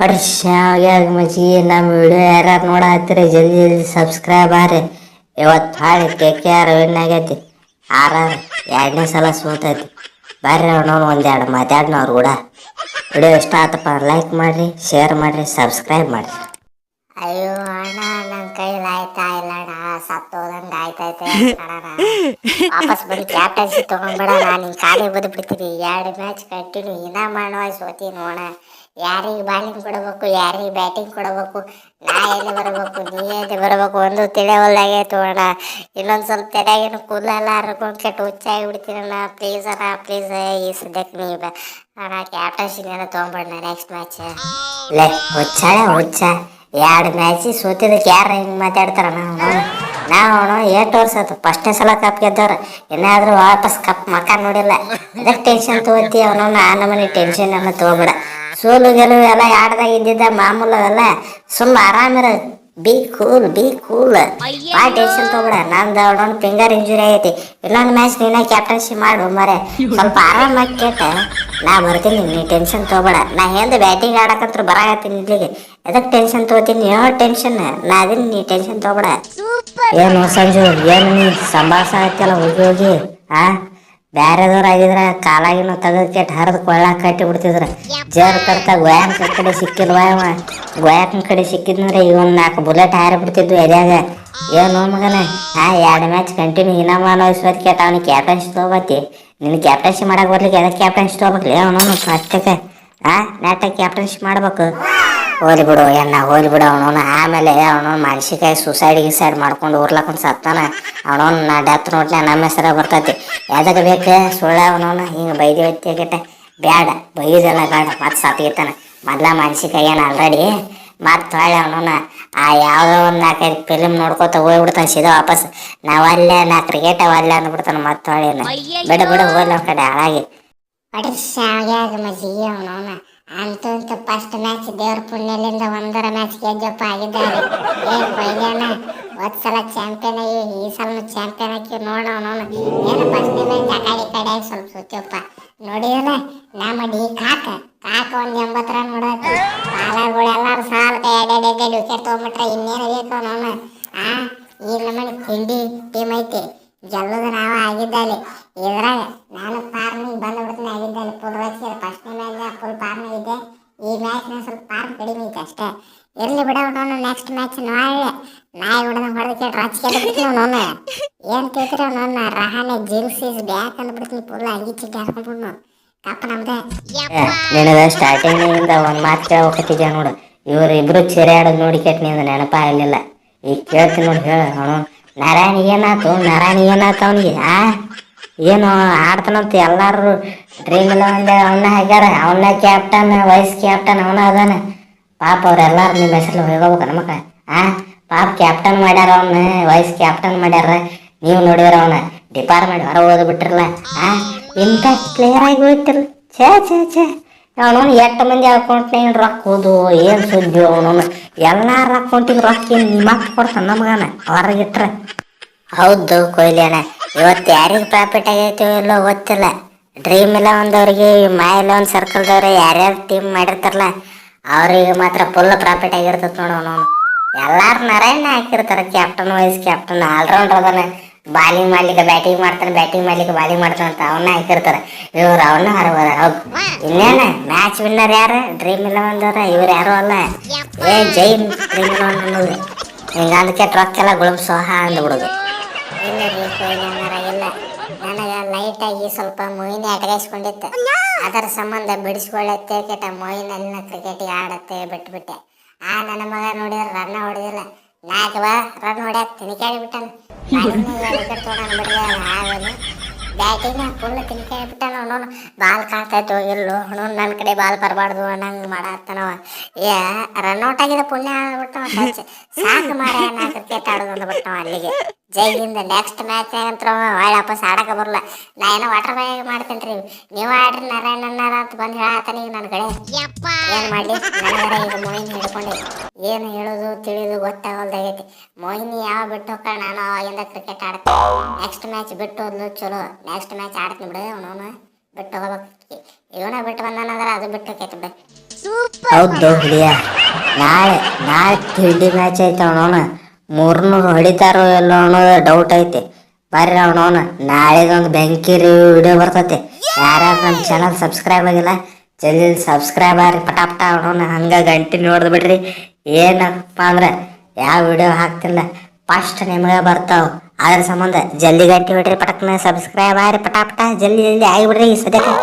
ಹೊಡ್ರಿ ಆಗ್ಯಾಗ ಮಜ್ಗಿ ನಮ್ಮ ವಿಡಿಯೋ ಯಾರ್ಯಾರು ನೋಡತ್ತೀರಿ, ಜಲ್ದಿ ಜಲ್ದಿ ಸಬ್ಸ್ಕ್ರೈಬ್ ಆರಿ ಇವತ್ತು ಭಾಳ ಕೆ ಕೆ ಆರ್ ವಿನ್ ಆಗೈತಿ. ಆರ್ ಎರಡನೇ ಸಲ ಸೋತೈತಿ. ಬರ್ರಿ ಅವನವನು ಒಂದೆರಡು ಮಾತಾಡ್ನ ಅವ್ರು ಕೂಡ. ವಿಡಿಯೋ ಇಷ್ಟ ಆತಪ್ಪ ಲೈಕ್ ಮಾಡಿರಿ ಶೇರ್ ಮಾಡಿರಿ ಸಬ್ಸ್ಕ್ರೈಬ್ ಮಾಡಿರಿ. ಅಯ್ಯೋ ಅಣ್ಣ ನನ್ನ ಕೈಲಿ ಆಯ್ತಾ ಇಲ್ಲ ಅಣ್ಣ, ಸತ್ತೋದಂಗ ಅಣ್ಣ ವಾಪಸ್ ಬಂದು ಕ್ಯಾಪ್ಟನ್ಸಿ ತಗೊಂಡ್ಬೇಡ ನಾನು ಹಿಂಗೆ ಕಾಲಿಗೆ ಬದ್ದು ಬಿಡ್ತೀನಿ ಎರಡು ಮ್ಯಾಚ್ ಕಂಟಿನ್ಯೂ ಇನ್ನ ಮಾಡುವ ಸೋತಿ ನೋಡ ಯಾರಿಗೆ ಬಾಲಿಂಗ್ ಕೊಡಬೇಕು, ಯಾರಿಗೆ ಬ್ಯಾಟಿಂಗ್ ಕೊಡಬೇಕು, ನಾ ಎಲ್ಲಿ ಬರಬೇಕು, ನೀ ಎಲ್ಲಿ ಬರಬೇಕು ಒಂದು ತಿಳಿಯವಲ್ದಾಗೈತು ಅಣ್ಣ ಇನ್ನೊಂದು ಸ್ವಲ್ಪ ತಲೆಗೇನು ಕೂದಲೆಲ್ಲ ಹರ್ಕೊಂಡು ಕೆಟ್ಟು ಹುಚ್ಚಾಗಿ ಬಿಡ್ತೀನಣ್ಣ ಪ್ಲೀಸ್ ಅಣ್ಣ ಪ್ಲೀಸ್ ಈ ಸದ್ಯಕ್ಕೆ ನೀ ಅಣ್ಣ ಕ್ಯಾಪ್ಟನ್ಸಿನ ತೊಗೊಂಬೇಡ ನೆಕ್ಸ್ಟ್ ಮ್ಯಾಚ್ ಲೇ, ಹುಚ್ಚ ಹುಚ್ಚ. ಎರಡು ಮ್ಯಾಚಿ ಸೋತಿದ್ದಕ್ಕೆ ಯಾರು ಹಿಂಗೆ ಮಾತಾಡ್ತಾರ ನಾವು ಏಟ್ ವರ್ಷ ಫಸ್ಟ್ನೇ ಸಲ ಕಪ್ ಗೆದ್ದವ್ರ. ಏನಾದ್ರು ವಾಪಸ್ ಕಪ್ ಮಕ್ಕ ನೋಡಿಲ್ಲ. ಅದಕ್ಕೆ ಟೆನ್ಷನ್ ತಗೋತಿ ಅವನವನ್ನ ಆ ನಮನಿ ಟೆನ್ಷನ್ ಎಲ್ಲ ತಗೋಬೇಡ. ಸೋಲು ಗೆಲುವು ಎಲ್ಲ ಆಡ್ದಾಗ ಇದ್ದಿದ್ದ ಮಾಮೂಲು ಅವೆಲ್ಲ ಸುಮ್ಮ ಆರಾಮಿರ. ಬಿ ಕೂಲ್ ಬಿ ಕೂಲ್ ಆ ಟೆನ್ಷನ್ ತಗೋಬೇಡ. ನಂದು ಡೌನ್ ಫಿಂಗರ್ ಇಂಜುರಿ ಆಗೈತಿ. ಇನ್ನೊಂದು ಮ್ಯಾಚ್ ನೀನೇ ಕ್ಯಾಪ್ಟನ್ಶಿಪ್ ಮಾಡು ಮರೆ. ಸ್ವಲ್ಪ ಆರಾಮಾಗಿ ಕೇಟ ನಾ ಬರ್ತೀನಿ ನೀ ಟೆನ್ಷನ್ ತಗೋಬೇಡ. ನಾ ಹಿಂದೆ ಬ್ಯಾಟಿಂಗ್ ಆಡಕಂತ್ರ ಬರಾಕತ್ತೀನಿ ಇಲ್ಲಿಗೆ. ಎದಕ್ಕೆ ಟೆನ್ಷನ್ ತಗೋತೀನಿ? ಏನೋ ಟೆನ್ಷನ್ ನಾ ಅದನ್ನ ನೀ ಟೆನ್ಷನ್ ತಗೋಬೇಡ. ಏನು ಸಂಜು ಏನು ನೀ? ಆಯ್ತಲ್ಲ ಹೋಗಿ ಹೋಗಿ. ಆ? ಬ್ಯಾರೆದವ್ರು ಆಗಿದ್ರ ಕಾಲಾಗಿನ ತೆಗೆದು ಕೆಟ್ಟ ಹರಿದು ಕೊಳ್ಳ ಕಟ್ಟಿ ಬಿಡ್ತಿದ್ರ. ಜರ್ ಕಡ್ತ ಗೋಯಾನ್ ಕಡೆ ಸಿಕ್ಕಿಲ್ವಾ ಅವ. ಗೋಯಾಕನ್ ಕಡೆ ಸಿಕ್ಕಿದ್ನಂದ್ರೆ ಇವನ್ ನಾಲ್ಕು ಬುಲೆಟ್ ಹಾರಿ ಬಿಡ್ತಿದ್ವು ಎದ್ಯಾಗ. ಏನು ಮಗನ, ಆ ಎರಡು ಮ್ಯಾಚ್ ಕಂಟಿನ್ಯೂ ಇನ್ನ ಇಸ್ವತ್ ಕೇಟ ಅವ್ನಿಗೆ ಕ್ಯಾಪ್ಟನ್ಸಿ ತಗೋಬತ್ತಿ. ನಿನ್ ಕ್ಯಾಪ್ಟನ್ಸಿ ಮಾಡಕ್ ಬರ್ಲಿಕ್ಕೆ ಅದಕ್ಕೆ ಕ್ಯಾಪ್ಟನ್ಸಿ ತೊಗೋಬೇಕಲ್ಲ ಅವನು ಅಷ್ಟಕ್ಕೆ ಆ ನಾಟಕ್ ಕ್ಯಾಪ್ಟನ್ಸಿ ಮಾಡ್ಬೇಕು. ಹೋಲಿ ಬಿಡು ಎನ್ನ ಹೋಲಿ ಬಿಡು ಅವನವನು ಆಮೇಲೆ ಅವನವನು ಮನ್ಸಿಕಾಯಿ ಸುಸೈಡ್ ಗಿಸೈಡ್ ಮಾಡ್ಕೊಂಡು ಊರ್ಲಾಕೊಂಡು ಸತ್ತಾನ. ಅವನವನು ನಾ ಡೆತ್ ನೋಡ್ಲೆ ನಮ್ಮ ಹೆಸರ ಬರ್ತೈತಿ. ಯಾವ್ದಾಗ ಬೇಕು ಸುಳ್ಳ ಅವನವನು, ಹಿಂಗೆ ಬೈದಿ ಹೊತ್ತಿಗೆಟ ಬ್ಯಾಡ ಬೈದೆಲ್ಲ ಬೇಡ ಮತ್ತೆ ಸತ್ತಿಗಿತ್ತಾನ ಮೊದ್ಲ ಮನ್ಸಿಕಾಯಿ ಏನು ಆಲ್ರೆಡಿ ಮತ್ತೆ ಹೊಳ್ಳೆ ಅವನವನ. ಆ ಯಾವುದೋ ಒಂದು ನಾಲ್ಕೈದು ಫಿಲಿಮ್ ನೋಡ್ಕೋತ ಹೋಗ್ಬಿಡ್ತಾನೆ ಸೀದಾ ವಾಪಸ್. ನಾವಲ್ಲೇ ನಾ ಕ್ರಿಕೆಟ್ ಅವಲ್ಲೇ ಅಂದ್ಬಿಡ್ತಾನೆ ಮತ್ತೆ ಹೊಳ್ಳೆ ಬಿಡು ಬಿಡು ಹೋಗ್ಲ ಕಡೆ, ಹಾಳಾಗಿ. ಮಜ್ಜಿಗೆ ಅವನವನ? ಅಂತೂ ಫಸ್ಟ್ ಮ್ಯಾಚ್ ದೇವ್ರ ಪುಣ್ಯಲಿಂದ ಒಂದರ ಮ್ಯಾಚ್ ಗೆಜ್ಜಪ್ಪ ಆಗಿದ್ದಾರೆ. ಏ ಕೊಯ್ಲಿಯಣ್ಣ ಒತ್ಸಲ ಸಲ ಚಾಂಪಿಯನ್ ಆಗಿ, ಈ ಸಲ ಚಾಂಪಿಯನ್ ಆಗಿ ನೋಡೋಣ ಏನು ಫಸ್ಟ್ ಮ್ಯಾಚ್ ಆಕಡೆ ಕಡೆ ಸ್ವಲ್ಪ ಸುತ್ತಪ್ಪ ನೋಡಿದ್ರೆ ನಮ್ಮ ಡಿ ಕಾಕ ಕಾಕ ಒಂದ್ ಎಂಬತ್ತರ ನೋಡತ್ತಿ. ಬಾಲಗಳು ಎಲ್ಲಾರು ಸಾಲ ಎರಡೆರಡು ಎರಡೆರಡು ವಿಕೆಟ್ ತೊಗೊಂಬಿಟ್ರೆ ಇನ್ನೇನು ಬೇಕು ನೋಣ ಆ, ಈಗ ನಮ್ಮ ತಿಂಡಿ ಟೀಮ್ ಐತಿ. ಗೆಲ್ಲೋದು ನಾವು ಆಗಿದ್ದಲ್ಲಿ ಇದ್ರಾಗ ನಾನು ಫಾರ್ಮಿಗೆ ಬಂದು ಬಿಡ್ತೀನಿ ಆಗಿದ್ದಲ್ಲಿ ಫುಲ್ ರಕ್ಷೆ ಫಸ್ಟ್ನೇ ಮ್ಯಾಚ್ ಫುಲ್ ಫಾರ್ಮ್ ಇದ್ದೆ ಈ ಮ್ಯಾಚ್ನ ಸ್ವಲ್ಪ ಫಾರ್ಮ್ ಕಡಿಮೆ ಐತೆ ಅಷ್ಟೇ ಇರ್ಲಿ ಬಿಡ ಅವನು ನೆಕ್ಸ್ಟ್ ಮ್ಯಾಚ್ ನಾಳೆ ನಾಯಿ ಹೊಡೆದ ಹೊಡೆದ ರಾಜಕೀಯ ಬಿಡ್ತೀನಿ ಅವನು ಏನು ತಿಳ್ತೀರ ಅವನು ರಹಾನೆ ಜಿಲ್ಸ್ ಇಸ್ ಬ್ಯಾಕ್ ಅಂದ್ಬಿಡ್ತೀನಿ ಫುಲ್ ಅಂಗಿ ಚಿಟ್ಟಿ ಹಾಕೊಂಡ್ಬಿಡ್ನು ಕಪ್ಪ ನಮ್ದೆ ನಿನಗೆ ಸ್ಟಾರ್ಟಿಂಗ್ನಿಂದ ಒಂದು ಮಾತು ಕೇಳ್ಬೇಕತ್ತಿದ್ಯಾ ನೋಡು ಇವ್ರು ಇಬ್ರು ಚಿರಾಡೋದು ನೋಡಿ ಕೆಟ್ಟ ನಿಂದ ನೆನಪ ಆಗಲಿಲ್ಲ ಈಗ ಕೇಳ್ತೀನಿ ನೋಡಿ ಹೇಳ ಅವನು ನಾರಾಯಣ ಏನಾತು ನಾರಾಯಣ ಏನಾತು ಅವನಿಗೆ ಆ ಏನು ಆಡ್ತಾನಂತ ಎಲ್ಲಾರು ಡ್ರೀಮ್ ಒಂದೇ ಅವನ್ನ ಹಾಕ್ಯಾರ ಅವನ್ನ ಕ್ಯಾಪ್ಟನ್ ವೈಸ್ ಕ್ಯಾಪ್ಟನ್ ಅವನ ಅದಾನ. ಪಾಪ ಅವ್ರೆಲ್ಲಾರು ನಿಮ್ಮ ಹೆಸರು ಹೋಗ್ಬೇಕು ನಮಗ. ಆ, ಪಾಪ ಕ್ಯಾಪ್ಟನ್ ಮಾಡ್ಯಾರ ಅವನ್ನ ವೈಸ್ ಕ್ಯಾಪ್ಟನ್ ಮಾಡ್ಯಾರ. ನೀವು ನೋಡಿದ್ರ ಅವನ ಡಿಪಾರ್ಟ್ಮೆಂಟ್ ಹೊರ ಓದ್ ಬಿಟ್ಟಿರಲ್ಲ ಆ ಇಂಥ ಕ್ಲಿಯರ್ ಆಗಿ ಹೋಗ್ತಿರಲ್ಲ ಛೇ ಛೇ ಛೇ. ಅವನವನು ಎಷ್ಟು ಮಂದಿ ಅಕೌಂಟ್ನಾಗ ರೊಕ್ಕ ಹೋದು, ಏನು ಸುದ್ದಿ ಅವನವನು. ಎಲ್ಲಾರ ಅಕೌಂಟಿಗೆ ರೊಕ್ಕ ಏನು ನಿಮ್ಮ ಕೊಡ್ತಾನ ನಮಗನ? ಹೊರಗಿಟ್ರೆ ಹೌದು ಕೊಹ್ಲಿ ಅಣ್ಣ. ಇವತ್ತು ಯಾರಿಗೆ ಪ್ರಾಫಿಟ್ ಆಗೈತೋ ಇಲ್ಲೋ ಗೊತ್ತಿಲ್ಲ. ಡ್ರೀಮ್ ಇಲ್ಲ ಒಂದವ್ರಿಗೆ ಮೈ ಇಲೆವನ್ ಸರ್ಕಲ್ದವ್ರು ಯಾರ್ಯಾರು ಟೀಮ್ ಮಾಡಿರ್ತಾರಲ್ಲ, ಅವ್ರಿಗೆ ಮಾತ್ರ ಫುಲ್ ಪ್ರಾಫಿಟ್ ಆಗಿರ್ತದೆ ನೋಡು ಅವನು. ಎಲ್ಲಾರು ನಾರಾಯಣ ಹಾಕಿರ್ತಾರೆ ಕ್ಯಾಪ್ಟನ್ ವೈಸ್ ಕ್ಯಾಪ್ಟನ್ ಆಲ್ರೌಂಡರ್ ಅದಾನೆ. ಬಾಲಿಂಗ್ ಮಾಡ್ಲಿಕ್ಕೆ ಬ್ಯಾಟಿಂಗ್ ಮಾಡ್ತಾನೆ ಬ್ಯಾಟಿಂಗ್ ಮಾಡ್ಲಿಕ್ಕೆ ಬಾಲಿಂಗ್ ಮಾಡ್ತಾನೆ ಅಂತ ಅವನ್ನ ಹಾಕಿರ್ತಾರೆ. ಇವ್ರು ಅವನ್ನ ಹರಬೋದ ಹೌದು. ಇನ್ನೇನ ಮ್ಯಾಚ್ ವಿನ್ನರ್ ಯಾರು? ಡ್ರೀಮ್ ಇಲ್ಲ ಒಂದವ್ರ, ಇವ್ರು ಯಾರು ಅಲ್ಲ. ಏ, ಜೈ ಡ್ರೀಮ್ ಇಲ್ಲ ಅನ್ನೋದು. ಹಿಂಗ ಅದಕ್ಕೆ ಟ್ರಕ್ ಎಲ್ಲ ಗುಳಮ್ ಸೋಹ ಅಂದ್ಬಿಡೋದು. ಇಲ್ಲ ರೀ ಕೊಹ್ಲಿ ಇಲ್ಲ. ನನಗೆ ಲೈಟಾಗಿ ಸ್ವಲ್ಪ ಮೊಯಿನ ಅಟಗಾಯಿಸ್ಕೊಂಡಿತ್ತು ಅದರ ಸಂಬಂಧ ಬಿಡಿಸ್ಕೊಳ್ಳತ್ತೆ ಕೆಟ್ಟ ಮೊಯ್ನ್ ಅಲ್ಲಿನ ಕ್ರಿಕೆಟಿಗೆ ಆಡತ್ತೆ ಬಿಟ್ಬಿಟ್ಟೆ. ಆ ನನ್ನ ಮಗ ನೋಡಿದ್ರೆ ರನ್ ಹೊಡೆದಿಲ್ಲ. ನಾಲ್ಕು ಬಾ ರನ್ ಹೊಡ್ಯಾಕ ತಿನ್ಕಾಡಿ ಬಿಟ್ಟಾನ ವಿಕೆಟ್ ತೊಗೊಂಡು ಬ್ಯಾಟಿಂಗ್ ಫುಲ್ ತಿನ್ಕಾಡಿ ಬಿಟ್ಟಾನ ಅವನು ಬಾಲ್ ಕಾಣ್ತೈತೋ ಹೋಗಿಲ್ಲ ಅವನು ನನ್ನ ಕಡೆ ಬಾಲ್ ಬರಬಾರ್ದು ಅನ್ನಂಗೆ ಮಾಡತ್ತನವ ಏ ರನ್ ಔಟ್ ಆಗಿದ ಪುಣ್ಯ ಆಗ್ಬಿಟ್ಟು ಸಾಕು ಮಾಡ ನಾ ಕ್ರಿಕೆಟ್ ಆಡೋದು ಅಂದ್ಬಿಟ್ಟವ ಅಲ್ಲಿಗೆ. ಜೈಲಿಂದ ನೆಕ್ಸ್ಟ್ ಮ್ಯಾಚ್ ಅಂತ ವಾಪಸ್ ಆಡಕ್ಕೆ ಬರಲ್ಲ. ನಾ ಏನೋ ವಾಟರ್ ಬ್ಯಾಗ್ ಮಾಡ್ತೇನೆ ರೀ. ನೀವು ಆಡ್ರಿ ನಾರಾಯಣನಾರ ಅಂತ ಬಂದು ಹೇಳತ್ತಾನೆ ಈಗ ನನ್ನ ಕಡೆ. ಏನು ಮಾಡಲಿ? ನನಗರ ಈಗ ಮೋಹಿನಿ ಹಿಡ್ಕೊಂಡು. ಏನು ಹೇಳೋದು ತಿಳಿಯೋದು ಗೊತ್ತಾಗಲ್ದಾಗೈತಿ. ಮೋಹಿನಿ ಯಾವ ಬಿಟ್ಟು ಹೋಗ ನಾನು ಅವಾಗಿಂದ ಕ್ರಿಕೆಟ್ ಆಡ್ತೀನಿ. ನೆಕ್ಸ್ಟ್ ಮ್ಯಾಚ್ ಬಿಟ್ಟು ಹೋದ್ಲು ಚಲೋ. ನೆಕ್ಸ್ಟ್ ಮ್ಯಾಚ್ ಆಡ್ತೀನಿ ಬಿಡು ಅವನು ಬಿಟ್ಟು ಹೋಗಬೇಕು. ಇವನ ಬಿಟ್ಟು ಬಂದಾನಂದ್ರೆ ಅದು ಬಿಟ್ಟು ಹೋಗೈತಿ ಬಿಡು. ಹೌದು ಹುಡಿಯ ನಾಳೆ ನಾಳೆ ತಿಂಡಿ ಮ್ಯಾಚ್ ಐತೆ ಅವನವನ. ಮೂರ್ನೂರು ಹೊಡಿತಾರೋ ಎಲ್ಲೋ ಅನ್ನೋದು ಡೌಟ್ ಐತಿ. ಬರ್ರಿ ಅವನವನ ನಾಳೆದೊಂದು ಬೆಂಕಿ ವಿಡಿಯೋ ಬರ್ತೈತಿ. ಯಾರ್ಯಾರು ನಮ್ಮ ಚಾನಲ್ ಸಬ್ಸ್ಕ್ರೈಬ್ ಆಗಿಲ್ಲ, ಜಲ್ದಿ ಸಬ್ಸ್ಕ್ರೈಬ್ ಆಗ್ರಿ ಪಟ ಪಟ ಅವನವನ ಹಂಗ ಗಂಟೆ ನೋಡ್ದು ಬಿಡ್ರಿ. ಏನಪ್ಪ ಅಂದ್ರೆ ಯಾವ ವಿಡಿಯೋ ಹಾಕ್ತಿಲ್ಲ. ಫಸ್ಟ್ ನಿಮಗೆ ಬರ್ತಾವ. ಅದ್ರ ಸಂಬಂಧ ಜಲ್ದಿ ಗಂಟೆ ಬಿಡ್ರಿ. ಪಟಕ್ನ ಸಬ್ಸ್ಕ್ರೈಬ್ ಆಗ್ರಿ ಪಟ ಪಟ ಜಲ್ದಿ ಜಲ್ದಿ ಆಗಿಬಿಡ್ರಿ ಈ ಸದ್ಯಕ್ಕೆ.